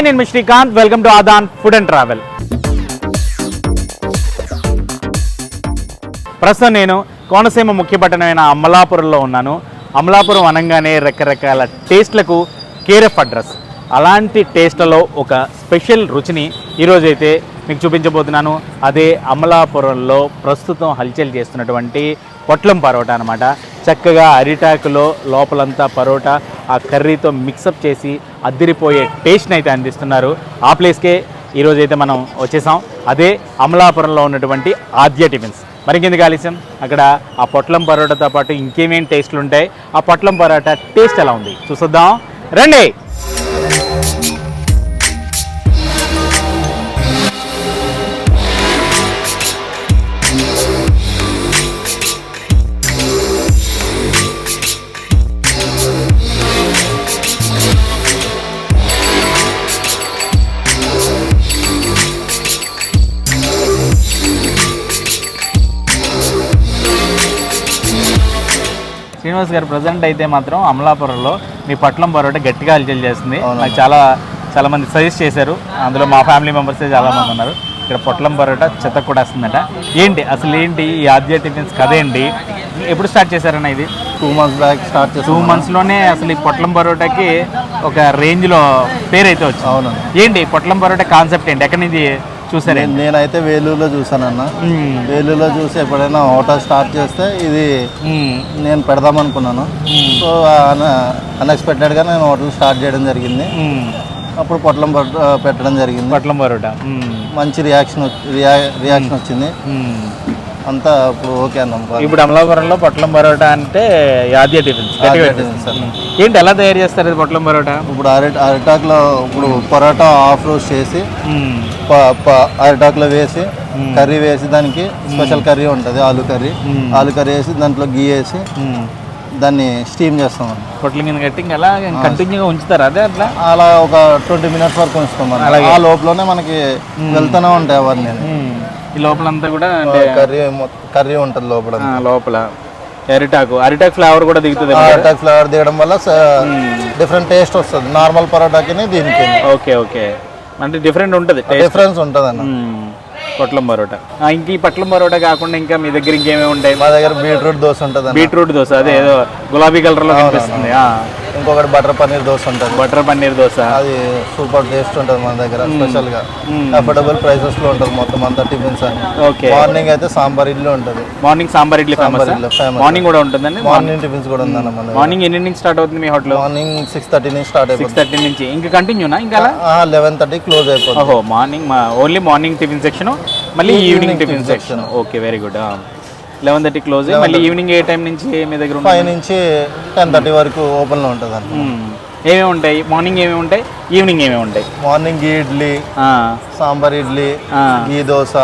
Hi నేను Srikanth. Welcome to Aadan food and travel ప్రస్తుతం నేను కోనసీమ ముఖ్య పట్టణమైన అమలాపురంలో ఉన్నాను. అమలాపురం అనగానే రకరకాల టేస్ట్లకు కేరఫ్ అడ్రస్. అలాంటి టేస్ట్లలో ఒక స్పెషల్ రుచిని ఈరోజైతే మీకు చూపించబోతున్నాను. అదే అమలాపురంలో ప్రస్తుతం హల్చల్ చేస్తున్నటువంటి పొట్లం పరోటా అనమాట చక్కగా అరిటాకులో లోపలంతా పరోటా ఆ కర్రీతో మిక్సప్ చేసి అద్దిరిపోయే టేస్ట్ని అయితే అందిస్తున్నారు. ఆ ప్లేస్కే ఈరోజు అయితే మనం వచ్చేసాం. అదే అమలాపురంలో ఉన్నటువంటి ఆద్య టిఫిన్స్. మరికెందుకు ఆలస్యం? అక్కడ ఆ పొట్లం పరోటాతో పాటు ఇంకేమేం టేస్ట్లు ఉంటాయి? ఆ పొట్లం పరోటా టేస్ట్ ఎలా ఉంది? చూసొద్దాం. రండి! శ్రీనివాస్ గారు ప్రజెంట్ అయితే మాత్రం అమలాపురంలో మీ పట్లం పరోటా గట్టిగా హల్చల్ చేస్తుంది. నాకు చాలా చాలా మంది సజెస్ట్ చేశారు. అందులో మా ఫ్యామిలీ మెంబర్స్ చాలా మంది ఉన్నారు. ఇక్కడ పొట్లం పరోటా చెత్త కూడా వస్తుందట ఏంటి అసలు ఏంటి ఈ ఆద్య టిఫిన్స్ కథ ఏంటి? ఎప్పుడు స్టార్ట్ చేశారన్న ఇది? Two months back start two చేసాం మంత్స్లోనే అసలు ఈ పొట్లం పరోటాకి ఒక రేంజ్లో పేరు అయితే వచ్చింది. అవును. ఏంటి పొట్లం పరోటా కాన్సెప్ట్ ఏంటి? ఎక్కడి నుంచి చూసారే నేను- నేనైతే వేలూరులో చూసానన్న వేలూరులో చూసి ఎప్పుడైనా హోటల్ స్టార్ట్ చేస్తే ఇది నేను పెడదాం అనుకున్నాను సో అన్ఎక్స్పెక్టెడ్గా నేను హోటల్ స్టార్ట్ చేయడం జరిగింది. అప్పుడు పొట్లం పట్ట- పెట్టడం జరిగింది. పొట్లం పరోటా. మంచి రియాక్షన్ రియా రియాక్షన్ వచ్చింది. అంతా ఇప్పుడు ఓకే అన్నాం ఇప్పుడు అమలాపురంలో పొట్లం పరోటా అంటే ఆద్య టిఫిన్స్. టిఫిన్స్ ఏంటి ఎలా తయారు చేస్తారు ఇది పొట్లం పరోటా? ఇప్పుడు అరటి అరిటాక్లో ఇప్పుడు పొరాటా ఆఫ్ రోస్ట్ చేసి అరిటాకులో వేసి కర్రీ వేసి దానికి స్పెషల్ కర్రీ ఉంటుంది ఆలు కర్రీ. ఆలు కర్రీ వేసి దాంట్లో గీ వేసి. దాన్ని స్టీమ్ చేస్తాం పొట్లం కింద కట్టి అలా కంటిన్యూగా ఉంచుతారు అదే అట్లా? అలా ఒక ట్వంటీ మినిట్స్ వరకు ఉంచుతాం. ఆ లోపలనే మనకి వెళ్తూనే ఉంటాయి అవన్నీ. ఈ లోపలంతా కూడా అంటే కర్రీ కర్రీ ఉంటుంది లోపల లోపల. అరిటాకు. అరిటాకు ఫ్లేవర్ కూడా దిగుతుంది అరిటాక్ ఫ్లేవర్ తీయడం వల్ల డిఫరెంట్ టేస్ట్ వస్తుంది. నార్మల్ పరోటాకి దీనికి ఓకే ఓకే. అంటే డిఫరెంట్ ఉంటుంది డిఫరెన్స్ ఉంటుంది అన్న పొట్లం పరోటా. ఇంక ఈ పొట్లం పరోటా కాకుండా ఇంకా మీ దగ్గర ఇంకేమేమి ఉంటాయి? మా దగ్గర బీట్రూట్ దోశ ఉంటుంది బీట్రూట్ దోశ. అదే ఏదో గులాబీ కలర్లో కనిపిస్తుంది. ఇంకొకటి బటర్ పన్నీర్ దోశ ఉంటుంది. బటర్ పన్నీర్ దోశ. అది సూపర్ టేస్ట్ ఉంటుంది మన దగ్గర స్పెషల్గా అఫోర్డబుల్ ప్రైసెస్లో ఉంటుంది మొత్తం అంతా టిఫిన్స్ అని. ఓకే. మార్నింగ్ అయితే సాంబార్ ఇడ్లీ ఉంటుంది. Morning sambar idli famous sambar idli famous morning కూడా ఉంటుందండి? మార్నింగ్ టిఫిన్స్ కూడా ఉందన్న మన మార్నింగ్ ఎన్ని స్టార్ట్ అవుతుంది మీ హోటల్? మార్నింగ్ సిక్స్ థర్టీ నుంచి స్టార్ట్ సిక్స్ థర్టీ నుంచి. ఇంకా కంటిన్యూనా? ఇంకా లెవెన్ థర్టీ క్లోజ్ అయిపోతుంది. ఓహో morning only morning tiffin section మళ్ళీ evening tiffin section. Okay very good eleven thirty close మళ్ళీ ఈవినింగ్ ఏ టైం నుంచి మీ దగ్గర ఫైవ్ నుంచి టెన్ థర్టీ వరకు ఓపెన్లో ఉంటుంది మ్మ్. ఏమేమి ఉంటాయి? మార్నింగ్ ఏమేమి ఉంటాయి? ఈవినింగ్ ఏమేమి ఉంటాయి? మార్నింగ్ ఇడ్లీ సాంబార్ ఇడ్లీ. గీ దోశ.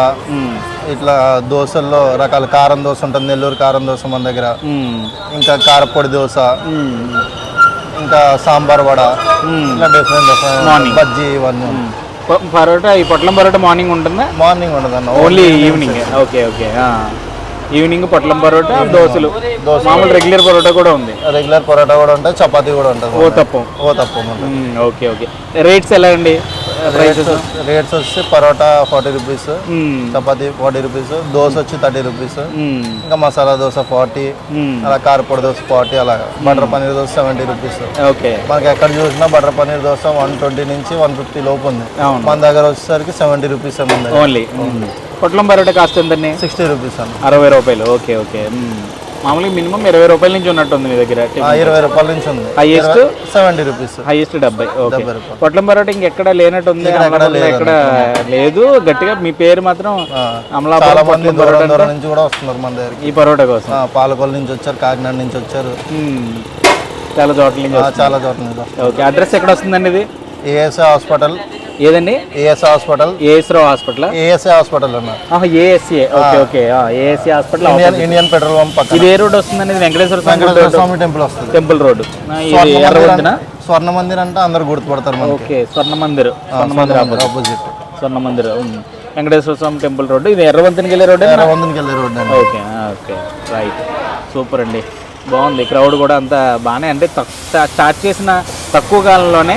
ఇట్లా దోశల్లో రకాల కారం దోశ ఉంటుంది నెల్లూరు కారం దోశ మన దగ్గర. ఇంకా కారపొడి దోశ. ఇంకా సాంబార్ వడ ఇట్లా డిఫరెంట్ డిఫరెంట్ బజ్జీ ఇవన్నీ పరోటా ఈ పొట్లం పరోటా మార్నింగ్ ఉంటుందా? మార్నింగ్ ఉండదు అన్న only evening. Okay okay evening పొట్లం పరోటా దోశలు. మామూలు రెగ్యులర్ పరోటా కూడా ఉంది. రెగ్యులర్ పొరాటా కూడా ఉంటాయి చపాతీ కూడా ఉంటుంది. ఓ తప్పం. ఓ తప్పు. Okay okay. రేట్స్ ఎలా అండి? రేట్స్ రేట్స్ వచ్చి parota forty rupees. Hmm. Chapati forty rupees. Dosa వచ్చి థర్టీ రూపీస్. మ్మ్. ఇంకా మసాలా దోశ ఫార్టీ. మ్మ్. అలా కారపొడి దోశ ఫార్టీ అలా. Butter paneer dosa seventy rupees. Okay. మనకి ఎక్కడ చూసినా butter paneer dosa one twenty నుంచి వన్ ఫిఫ్టీ లోపు ఉంది. మన దగ్గర వచ్చేసరికి సెవెంటీ రూపీస్ ఉంది ఓన్లీ పొట్లం పరోటా కాస్ట్ ఎంతండి? సిక్స్టీ రూపీస్ అన్న. అరవై రూపాయలు. Okay okay. మామూలుగా మినిమం ఇరవై రూపాయల నుంచి ఉన్నట్టుంది మీ దగ్గర ఇరవై రూపాయల నుంచి ఉంది. హైయెస్ట్ సెవెంటీ రూపీస్ హైయెస్ట్ డెబ్బై ఓకే. పొట్లం పరోటా ఇంకెక్కడ లేనట్టు ఉంది ఎక్కడ లేదు. గట్టిగా మీ పేరు మాత్రం అమలాపురం దూరం నుంచి కూడా వస్తున్నారు మన దగ్గరికి. ఈ పరోటా కోసం. ఆ, పాలకొల్లు నుంచి వచ్చారు కాకినాడ నుంచి వచ్చారు. చాలా చోట్ల నుంచి చాలా చోట్ల నుంచి ఓకే అడ్రస్ ఎక్కడ వస్తుందండి ఇది? ASI hospital. ఏదండి? ASI hospital AS Rao hospital ASI hospital ASC okay okay ASC hospital Indian Indian petrol pump ఇది ఏ రోడ్ వస్తుందండి ఇది వెంకటేశ్వర స్వామి వెంకటేశ్వర స్వామి టెంపుల్ వస్తుంది. టెంపుల్ రోడ్ స్వర్ణ మందిర్ అంటే అందరు గుర్తుపడతారు okay Swarna Mandir. Swarna Mandir opposite Swarna Mandir. Venkateswara Swamy temple road ఇది ఎర్రవంతికి వెళ్ళే రోడ్ వందకి వెళ్ళే road okay okay right super అండి. బాగుంది. క్రౌడ్ కూడా అంతా బాగానే అంటే తక్- స్టార్ట్ చేసిన తక్కువ కాలంలోనే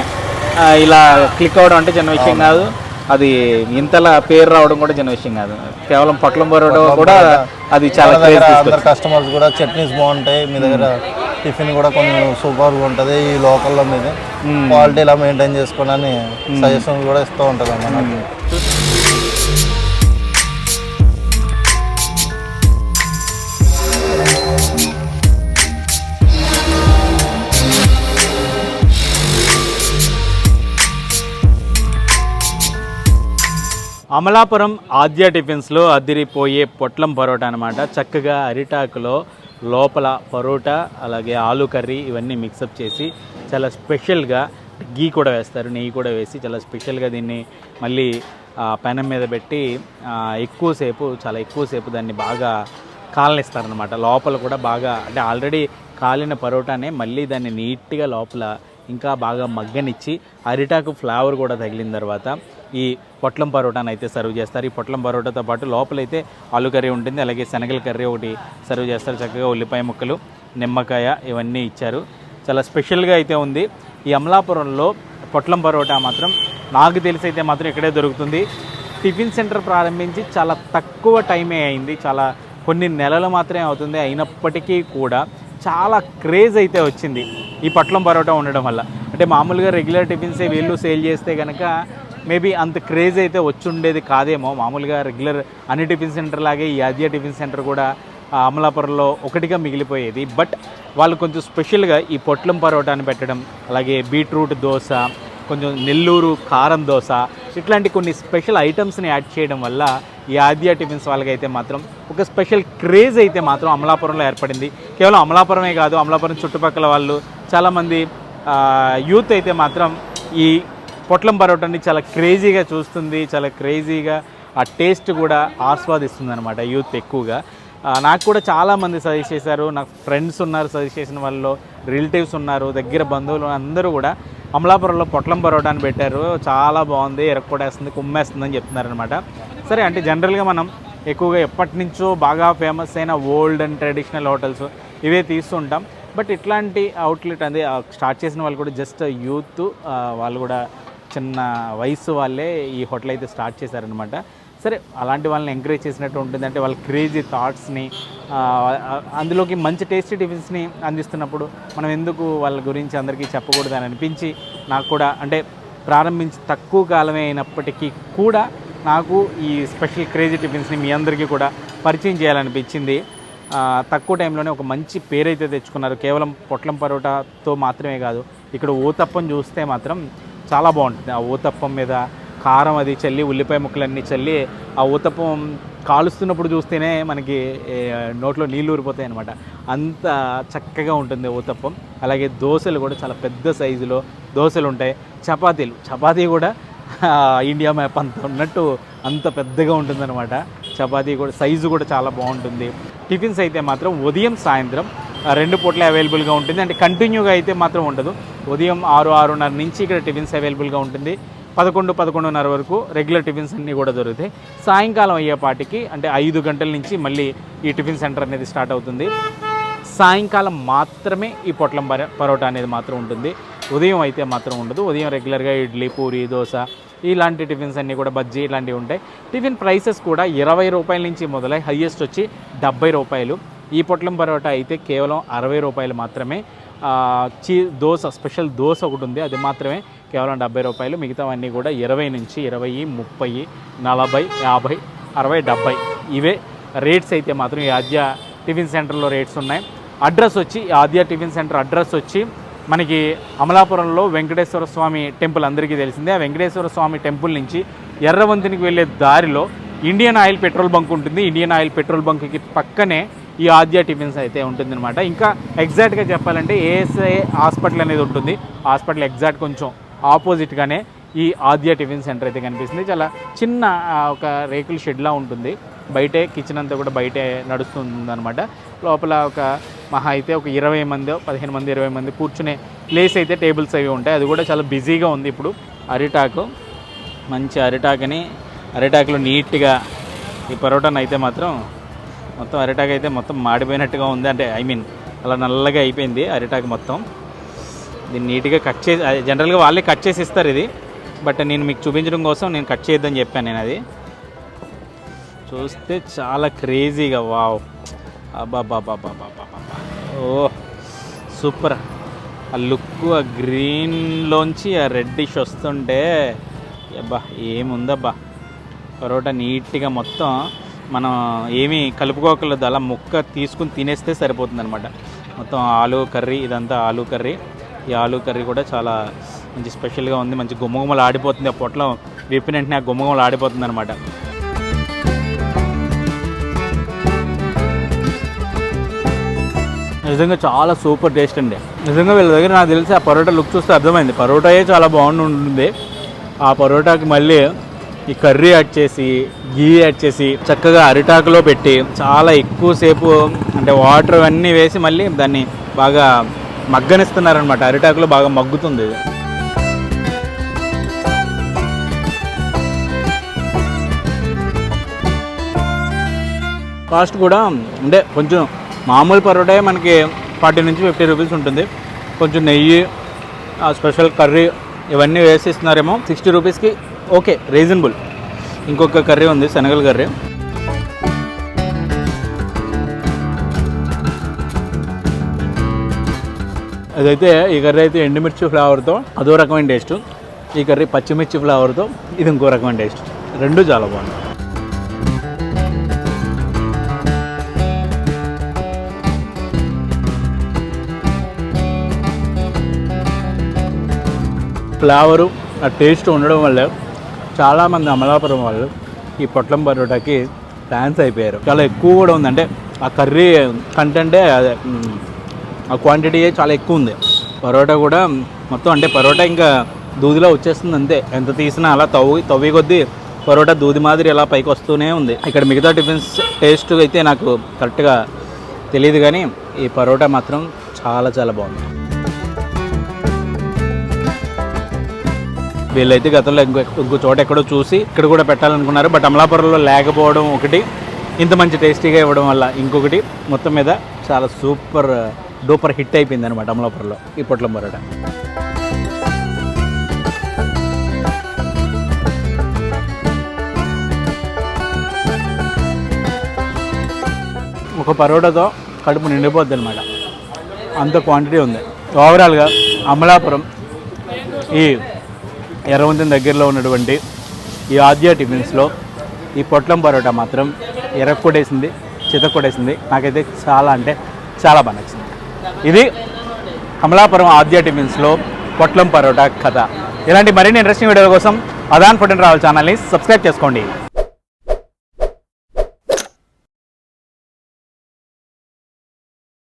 ఇలా క్లిక్ అవ్వడం అంటే చిన్న విషయం కాదు. అది ఇంతలా పేరు రావడం కూడా చిన్న విషయం కాదు. కేవలం పొట్లం పరోటా కూడా అది చాలా కస్టమర్స్ కూడా చట్నీస్ బాగుంటాయి. మీ దగ్గర టిఫిన్ కూడా కొంచెం సూపర్గా ఉంటుంది ఈ లోకల్లో మీది. క్వాలిటీ ఇలా మెయింటైన్ చేసుకోండి అని సజెషన్ కూడా ఇస్తూ ఉంటుంది అన్న అమలాపురం ఆద్య టిఫిన్స్లో అదిరిపోయే పొట్లం పరోటా అనమాట చక్కగా అరిటాకులో లోపల పరోటా అలాగే ఆలు కర్రీ ఇవన్నీ మిక్సప్ చేసి చాలా స్పెషల్గా గీ కూడా వేస్తారు నెయ్యి కూడా వేసి చాలా స్పెషల్గా దీన్ని మళ్ళీ పెనం మీద పెట్టి ఎక్కువసేపు చాలా ఎక్కువసేపు దాన్ని బాగా కాలనిస్తారనమాట లోపల కూడా బాగా అంటే ఆల్రెడీ కాలిన పరోటానే మళ్ళీ దాన్ని నీట్గా లోపల ఇంకా బాగా మగ్గనిచ్చి అరిటాకు ఫ్లేవర్ కూడా తగిలిన తర్వాత ఈ పొట్లం పరోటాను అయితే సర్వ్ చేస్తారు. ఈ పొట్లం పరోటాతో పాటు లోపలైతే ఆలు కర్రీ ఉంటుంది. అలాగే శనగల కర్రీ ఒకటి సర్వ్ చేస్తారు. చక్కగా ఉల్లిపాయ ముక్కలు నిమ్మకాయ ఇవన్నీ ఇచ్చారు. చాలా స్పెషల్గా అయితే ఉంది. ఈ అమలాపురంలో పొట్లం పరోటా మాత్రం నాకు తెలిసి అయితే మాత్రం ఇక్కడే దొరుకుతుంది. టిఫిన్ సెంటర్ ప్రారంభించి చాలా తక్కువ టైమే అయింది. చాలా కొన్ని నెలలు మాత్రమే అవుతుంది. అయినప్పటికీ కూడా చాలా క్రేజ్ అయితే వచ్చింది ఈ పట్లం పరోటా ఉండడం వల్ల. అంటే మామూలుగా రెగ్యులర్ టిఫిన్సే వీళ్ళు సేల్ చేస్తే కనుక మేబీ అంత క్రేజ్ అయితే వచ్చుండేది కాదేమో. మామూలుగా రెగ్యులర్ అన్ని టిఫిన్ సెంటర్ లాగే ఈ ఆద్య టిఫిన్ సెంటర్ కూడా అమలాపురంలో ఒకటిగా మిగిలిపోయేది. బట్ వాళ్ళు కొంచెం స్పెషల్గా ఈ పొట్లం పరోటాని పెట్టడం అలాగే బీట్రూట్ దోశ కొంచెం నెల్లూరు కారం దోశ ఇట్లాంటి కొన్ని స్పెషల్ ఐటమ్స్ని యాడ్ చేయడం వల్ల ఈ ఆద్య టిఫిన్స్ వాళ్ళకైతే మాత్రం ఒక స్పెషల్ క్రేజ్ అయితే మాత్రం అమలాపురంలో ఏర్పడింది. కేవలం అమలాపురమే కాదు అమలాపురం చుట్టుపక్కల వాళ్ళు చాలామంది యూత్ అయితే మాత్రం ఈ పొట్లం పరోటాని చాలా క్రేజీగా చూస్తుంది చాలా క్రేజీగా ఆ టేస్ట్ కూడా ఆస్వాదిస్తుంది అనమాట యూత్ ఎక్కువగా. నాకు కూడా చాలామంది సజెస్ట్ చేశారు నాకు ఫ్రెండ్స్ ఉన్నారు సజెస్ట్ చేసిన వాళ్ళు రిలేటివ్స్ ఉన్నారు దగ్గర బంధువులు అందరూ కూడా అమలాపురంలో పొట్లం పరోటాని పెట్టారు. చాలా బాగుంది. ఎరక్కొడేస్తుంది కుమ్మేస్తుంది అని చెప్తున్నారనమాట సరే అంటే జనరల్గా మనం ఎక్కువగా ఎప్పటి నుంచో బాగా ఫేమస్ అయిన ఓల్డ్ అండ్ ట్రెడిషనల్ హోటల్స్ ఇవే తీస్తుంటాం. బట్ ఇట్లాంటి అవుట్లెట్ అనేది స్టార్ట్ చేసిన వాళ్ళు కూడా జస్ట్ యూత్ వాళ్ళు కూడా చిన్న వయసు వాళ్ళే ఈ హోటల్ అయితే స్టార్ట్ చేశారనమాట సరే అలాంటి వాళ్ళని ఎంకరేజ్ చేసినట్టు ఉంటుంది. అంటే వాళ్ళ క్రేజీ థాట్స్ని అందులోకి మంచి టేస్టీ టిఫిన్స్ని అందిస్తున్నప్పుడు మనం ఎందుకు వాళ్ళ గురించి అందరికీ చెప్పకూడదు అని అనిపించి నాకు కూడా అంటే ప్రారంభించి తక్కువ కాలమే అయినప్పటికీ కూడా నాకు ఈ స్పెషల్ క్రేజీ టిఫిన్స్ని మీ అందరికీ కూడా పరిచయం చేయాలనిపించింది. తక్కువ టైంలోనే ఒక మంచి పేరైతే తెచ్చుకున్నారు. కేవలం పొట్లం పరోటాతో మాత్రమే కాదు ఇక్కడ ఓతప్పం చూస్తే మాత్రం చాలా బాగుంటుంది. ఆ ఊతప్పం మీద కారం అది చల్లి ఉల్లిపాయ ముక్కలన్నీ చల్లి ఆ ఉతపం కాలుస్తున్నప్పుడు చూస్తేనే మనకి నోట్లో నీళ్ళు ఊరిపోతాయి అనమాట అంత చక్కగా ఉంటుంది ఊతప్పం అలాగే దోశలు కూడా చాలా పెద్ద సైజులో దోశలు ఉంటాయి చపాతీలు. చపాతీ కూడా ఇండియా మ్యాప్ అంత ఉన్నట్టు అంత పెద్దగా ఉంటుందన్నమాట. చపాతీ కూడా సైజు కూడా చాలా బాగుంటుంది. టిఫిన్స్ అయితే మాత్రం ఉదయం సాయంత్రం రెండు పూట్ల అవైలబుల్గా ఉంటుంది. అంటే కంటిన్యూగా అయితే మాత్రం ఉండదు. ఉదయం ఆరు ఆరున్నర నుంచి ఇక్కడ టిఫిన్స్ అవైలబుల్గా ఉంటుంది. పదకొండు పదకొండున్నర వరకు రెగ్యులర్ టిఫిన్స్ అన్నీ కూడా దొరుకుతాయి. సాయంకాలం అయ్యేపాటికి అంటే ఐదు గంటల నుంచి మళ్ళీ ఈ టిఫిన్ సెంటర్ అనేది స్టార్ట్ అవుతుంది. సాయంకాలం మాత్రమే ఈ పొట్లం పర- పరోటా అనేది మాత్రం ఉంటుంది. ఉదయం అయితే మాత్రం ఉండదు. ఉదయం రెగ్యులర్గా ఇడ్లీ పూరి దోశ ఇలాంటి టిఫిన్స్ అన్నీ కూడా బజ్జీ ఇలాంటివి ఉంటాయి. టిఫిన్ ప్రైసెస్ కూడా ఇరవై రూపాయల నుంచి మొదలై హయ్యెస్ట్ వచ్చి డెబ్బై రూపాయలు. ఈ పొట్లం పరోటా అయితే కేవలం అరవై రూపాయలు మాత్రమే. చీ దోశ స్పెషల్ దోశ ఒకటి ఉంది. అది మాత్రమే కేవలం డెబ్బై రూపాయలు మిగతావన్నీ కూడా ఇరవై నుంచి ఇరవై ముప్పై నలభై యాభై అరవై డెబ్బై. ఇవే రేట్స్ అయితే మాత్రం ఈ ఆద్య టిఫిన్ సెంటర్లో రేట్స్ ఉన్నాయి. అడ్రస్ వచ్చి ఈ ఆద్య టిఫిన్ సెంటర్ అడ్రస్ వచ్చి మనకి అమలాపురంలో వెంకటేశ్వర స్వామి టెంపుల్ అందరికీ తెలిసిందే. ఆ వెంకటేశ్వర స్వామి టెంపుల్ నుంచి ఎర్రవంతినికి వెళ్ళే దారిలో ఇండియన్ ఆయిల్ పెట్రోల్ బంక్ ఉంటుంది. ఇండియన్ ఆయిల్ పెట్రోల్ బంక్కి పక్కనే ఈ ఆద్య టిఫిన్స్ అయితే ఉంటుందన్నమాట. ఇంకా ఎగ్జాక్ట్గా చెప్పాలంటే ఏఎస్ఐ హాస్పిటల్ అనేది ఉంటుంది. హాస్పిటల్ ఎగ్జాక్ట్ కొంచెం ఆపోజిట్గానే ఈ ఆద్య టిఫిన్ సెంటర్ అయితే కనిపిస్తుంది. చాలా చిన్న ఒక రేకుల షెడ్లా ఉంటుంది. బయటే కిచెన్ అంతా కూడా బయటే నడుస్తుంది అనమాట లోపల ఒక మహా అయితే ఒక ఇరవై మంది పదిహేను మంది ఇరవై మంది కూర్చునే ప్లేస్ అయితే టేబుల్స్ అవి ఉంటాయి. అది కూడా చాలా బిజీగా ఉంది ఇప్పుడు. అరిటాకు మంచి అరిటాకుని అరిటాకులో నీట్గా ఈ పరోటాను అయితే మాత్రం మొత్తం అరిటాకు అయితే మొత్తం మాడిపోయినట్టుగా ఉంది. అంటే ఐ మీన్ అలా నల్లగా అయిపోయింది అరిటాకు మొత్తం. దీన్ని నీట్గా కట్ చేసి జనరల్గా వాళ్ళే కట్ చేసి ఇస్తారు ఇది. బట్ నేను మీకు చూపించడం కోసం నేను కట్ చేయొద్దని చెప్పాను నేను అది. చూస్తే చాలా క్రేజీగా వావ్. అబ్బాబాబాబాబాబా ఓ సూపర్. ఆ లుక్ ఆ గ్రీన్లోంచి ఆ రెడ్డిష్ వస్తుంటే అబ్బా ఏముందబ్బా. పరోటా నీట్గా మొత్తం మనం ఏమీ కలుపుకోకలేదు అలా ముక్క తీసుకుని తినేస్తే సరిపోతుంది అనమాట మొత్తం ఆలు కర్రీ ఇదంతా ఆలు కర్రీ. ఈ ఆలు కర్రీ కూడా చాలా మంచి స్పెషల్గా ఉంది. మంచి గుమ్మగుమ్మలు ఆడిపోతుంది. ఆ పొట్లం విప్పిన వెంటనే ఆ గుమ్మగుమ్మలు ఆడిపోతుంది అనమాట నిజంగా చాలా సూపర్ టేస్ట్ అండి. నిజంగా వీళ్ళ దగ్గర నాకు తెలిసి ఆ పరోటా లుక్ చూస్తే అర్థమైంది. పరోటాయే చాలా బాగుండి ఉంటుంది ఆ పరోటాకి మళ్ళీ ఈ కర్రీ యాడ్ చేసి గీ యాడ్ చేసి చక్కగా అరిటాకులో పెట్టి చాలా ఎక్కువసేపు అంటే వాటర్ అన్నీ వేసి మళ్ళీ దాన్ని బాగా మగ్గనిస్తున్నారనమాట అరిటాకులో బాగా మగ్గుతుంది కాస్ట్ కూడా అంటే కొంచెం మామూలు పరోటా మనకి ఫార్టీ నుంచి ఫిఫ్టీ రూపీస్ ఉంటుంది. కొంచెం నెయ్యి ఆ స్పెషల్ కర్రీ ఇవన్నీ వేసి ఇస్తున్నారేమో. సిక్స్టీ రూపీస్కి ఓకే రీజనబుల్. ఇంకొక కర్రీ ఉంది శనగల కర్రీ. అదైతే ఈ కర్రీ అయితే ఎండుమిర్చి ఫ్లేవర్తో అదో రకమైన టేస్ట్. ఈ కర్రీ పచ్చిమిర్చి ఫ్లేవర్తో ఇది ఇంకో రకమైన టేస్ట్. రెండు చాలా బాగుంది ఫ్లేవరు ఆ టేస్ట్ ఉండడం వల్ల చాలామంది అమలాపురం వాళ్ళు ఈ పొట్లం పరోటాకి ఫ్యాన్స్ అయిపోయారు. చాలా ఎక్కువ కూడా ఉందంటే ఆ కర్రీ కంటెంటే అదే ఆ క్వాంటిటీ చాలా ఎక్కువ ఉంది. పరోటా కూడా మొత్తం అంటే పరోటా ఇంకా దూదిలో వచ్చేస్తుంది అంతే. ఎంత తీసినా అలా తవ్వి తవ్వి కొద్దీ పరోటా దూది మాదిరి అలా పైకి వస్తూనే ఉంది. ఇక్కడ మిగతా టిఫిన్స్ టేస్ట్ అయితే నాకు కరెక్ట్గా తెలియదు కానీ ఈ పరోటా మాత్రం చాలా చాలా బాగుంది. వీళ్ళైతే గతంలో ఇంకో ఇంకో చోట ఎక్కడో చూసి ఇక్కడ కూడా పెట్టాలనుకున్నారు. బట్ అమలాపురంలో లేకపోవడం ఒకటి ఇంత మంచి టేస్టీగా ఇవ్వడం వల్ల ఇంకొకటి మొత్తం మీద చాలా సూపర్ డూపర్ హిట్ అయిపోయింది అనమాట అమలాపురంలో ఈ పొట్లం పరోటా. ఒక పరోటాతో కడుపు నిండిపోద్ది అనమాట అంత క్వాంటిటీ ఉంది. ఓవరాల్గా అమలాపురం ఈ ఎర్రవంతం దగ్గరలో ఉన్నటువంటి ఈ ఆద్య టిఫిన్స్లో ఈ పొట్లం పరోటా మాత్రం ఎర్రకొడేసింది చితక్కొడేసింది నాకైతే చాలా అంటే చాలా బాగా నచ్చింది. ఇది అమలాపురం ఆద్య టిఫిన్స్లో పొట్లం పరోటా కథ. ఇలాంటి మరిన్ని ఇంట్రెస్టింగ్ వీడియోల కోసం అదాన్ ఫుడ్ అండ్ ట్రావెల్ ఛానల్ని సబ్స్క్రైబ్ చేసుకోండి.